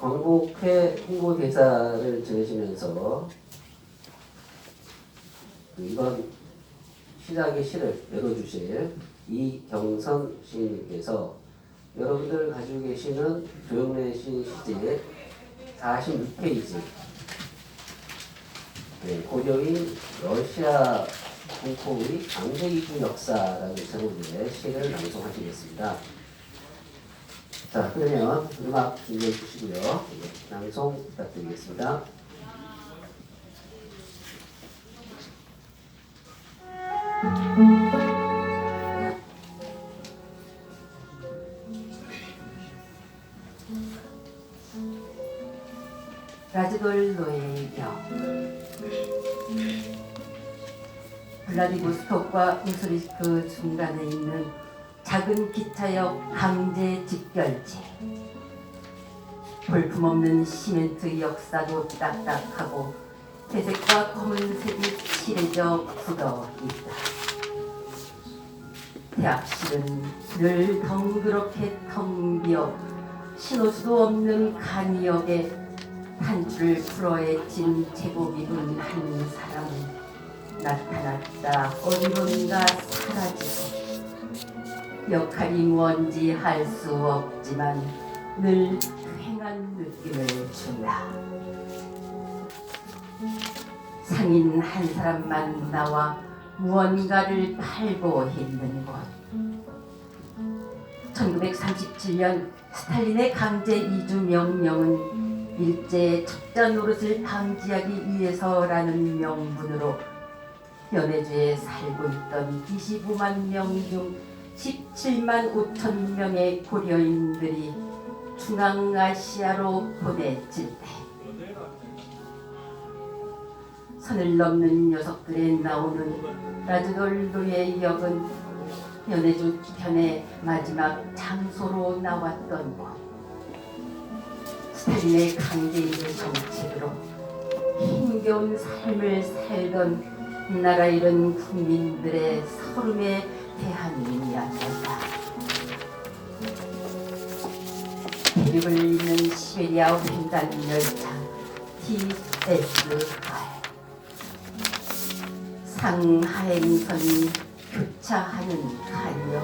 광복회 홍보 대사를 지내시면서 이번 시작의 시를 열어주실 이경선 시인님께서 여러분들 가지고 계시는 조영래 시인 시집 46페이지 네, 고려인 러시아 공포의 강제이주 역사라는 제목의 시를 낭송하시겠습니다. 자, 그러면 음악 준비해 주시고요. 네, 낭송 부탁드리겠습니다. 라즈돌로의 경 블라디보스토크와 우스리스크 중간에 있는 작은 기차역 강제 집결지 볼품없는 시멘트 역사도 딱딱하고 회색과 검은색이 칠해져 굳어 있다. 대합실은 늘 덩그렇게 텅 비어 신호수도 없는 간이역에 한줄 풀어헤친 제복 입은 한 사람은 나타났다 어디론가 사라지고 역할이 뭔지 할 수 없지만 늘 휑한 느낌을 준다. 상인 한 사람만 나와 무언가를 팔고 있는 곳 1937년 스탈린의 강제 이주 명령은 일제 첩자 노릇을 방지하기 위해서라는 명분으로 연해주에 살고 있던 25만 명 중 17만 5천 명의 고려인들이 중앙아시아로 보내질 때 선을 넘는 녀석들에 나오는 라즈돌로의 역은 연해주 편의 마지막 장소로 나왔던 곳. 스탈린의 강제인의 정책으로 힘겨운 삶을 살던 나라 잃은 국민들의 서름에 대한 이야기다. 대륙을 잇는 시베리아 횡단 열차 TSR 상하행선이 교차하는 간역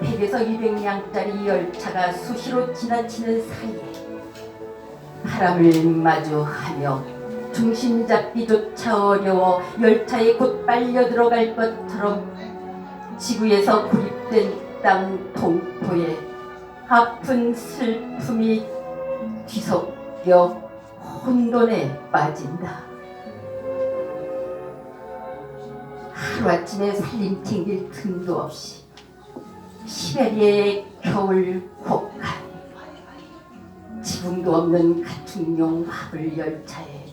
100에서 200량짜리 열차가 수시로 지나치는 사이에 바람을 마주하며 중심 잡기조차 어려워 열차에 곧 빨려 들어갈 것처럼 지구에서 고립된 땅 동포에 아픈 슬픔이 뒤섞여 혼돈에 빠진다. 하루아침에 살림 챙길 틈도 없이 시베리아의 겨울 곡간 지붕도 없는 가축용 화불 열차에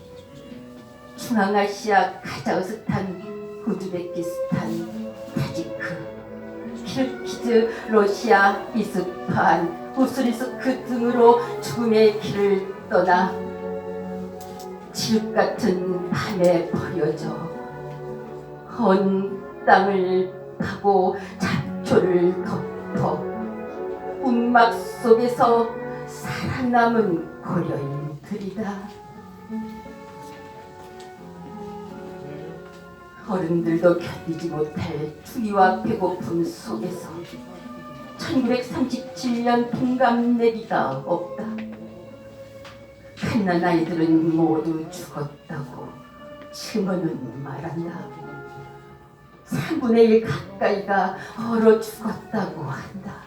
중앙아시아 카자흐스탄 우즈베키스탄 타지크 키르키즈 러시아 이스파한 우스리스크 등으로 죽음의 길을 떠나 지옥 같은 밤에 버려져 헌 땅을 파고 잡초를 덮어 움막 속에서 살아남은 고려인들이다. 어른들도 견디지 못할 추위와 배고픔 속에서 1937년 동갑내기가 없다. 갓난 아이들은 모두 죽었다고 증언은 말한다. 3분의 1 가까이가 얼어 죽었다고 한다.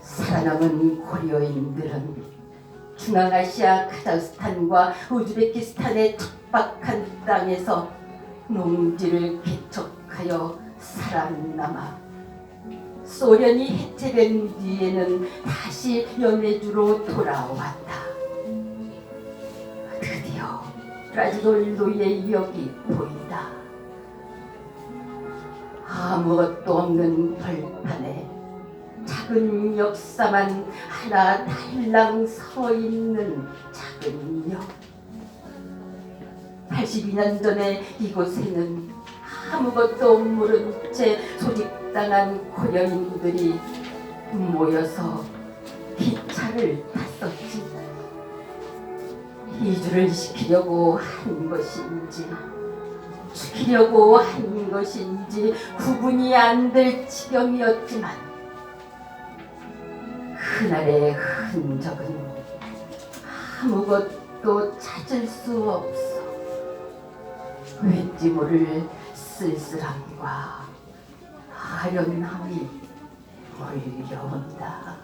살아남은 고려인들은 중앙아시아 카자흐스탄과 우즈베키스탄의 척 박한 땅에서 농지를 개척하여 살아남아 소련이 해체된 뒤에는 다시 연해주로 돌아왔다. 드디어 라지돌로의 역이 보인다. 아무것도 없는 벌판에 작은 역사만 하나 달랑 서 있는 작은 역. 82년 전에 이곳에는 아무것도 모른 채 소집당한 고려인들이 모여서 기차를 탔었지. 이주를 시키려고 한 것인지 죽이려고 한 것인지 구분이 안 될 지경이었지만 그날의 흔적은 아무것도 찾을 수 없어. 왠지 모를 쓸쓸함과 아련함이 몰려온다.